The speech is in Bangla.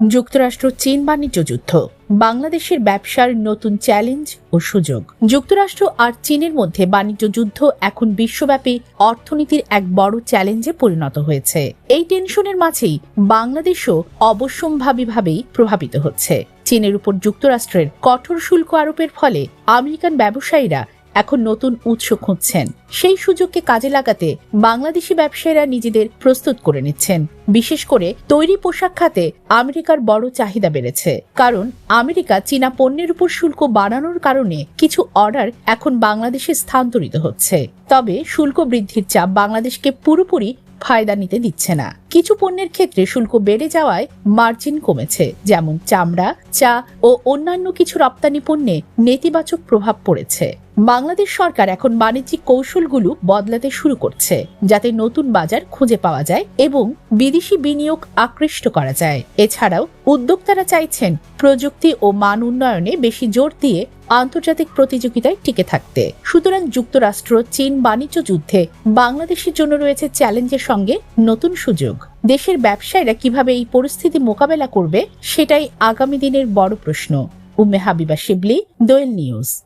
যুক্তরাষ্ট্র, চীন বাণিজ্য যুদ্ধ। বাংলাদেশের ব্যবসার নতুন চ্যালেঞ্জ ও সুযোগ। যুক্তরাষ্ট্র আর চীনের মধ্যে বাণিজ্য যুদ্ধ এখন বিশ্বব্যাপী অর্থনীতির এক বড় চ্যালেঞ্জে পরিণত হয়েছে। এই টেনশনের মাঝেই বাংলাদেশও অবশ্যম্ভাবীভাবেই প্রভাবিত হচ্ছে। চীনের উপর যুক্তরাষ্ট্রের কঠোর শুল্ক আরোপের ফলে আমেরিকান ব্যবসায়ীরা এখন নতুন উৎস খুঁজছেন। সেই সুযোগকে কাজে লাগাতে বাংলাদেশি ব্যবসায়ীরা নিজেদের প্রস্তুত করে নিচ্ছেন। বিশেষ করে তৈরি পোশাক খাতে আমেরিকার বড় চাহিদা বেড়েছে। কারণ আমেরিকা চীনা পণ্যের উপর শুল্ক বাড়ানোর কারণে কিছু অর্ডার এখন বাংলাদেশে স্থানান্তরিত হচ্ছে। তবে শুল্ক বৃদ্ধির চাপ বাংলাদেশকে পুরোপুরি ফায়দা নিতে দিচ্ছে না। কিছু পণ্যের ক্ষেত্রে শুল্ক বেড়ে যাওয়ায় মার্জিন কমেছে, যেমন চামড়া, চা ও অন্যান্য কিছু রপ্তানি পণ্যে নেতিবাচক প্রভাব পড়েছে। বাংলাদেশ সরকার এখন বাণিজ্যিক কৌশলগুলো বদলাতে শুরু করছে, যাতে নতুন বাজার খুঁজে পাওয়া যায় এবং বিদেশি বিনিয়োগ আকৃষ্ট করা যায়। এছাড়াও, উদ্যোক্তারা চাইছেন প্রযুক্তি ও মান উন্নয়নে বেশি জোর দিয়ে আন্তর্জাতিক প্রতিযোগিতায় টিকে থাকতে। সুতরাং যুক্তরাষ্ট্র, চীন বাণিজ্য যুদ্ধে বাংলাদেশের জন্য রয়েছে চ্যালেঞ্জের সঙ্গে নতুন সুযোগ। দেশের ব্যবসায়ীরা কীভাবে এই পরিস্থিতি মোকাবেলা করবে, সেটাই আগামী দিনের বড় প্রশ্ন। উম্মে হাবিবা শিবলি, দোয়েল নিউজ।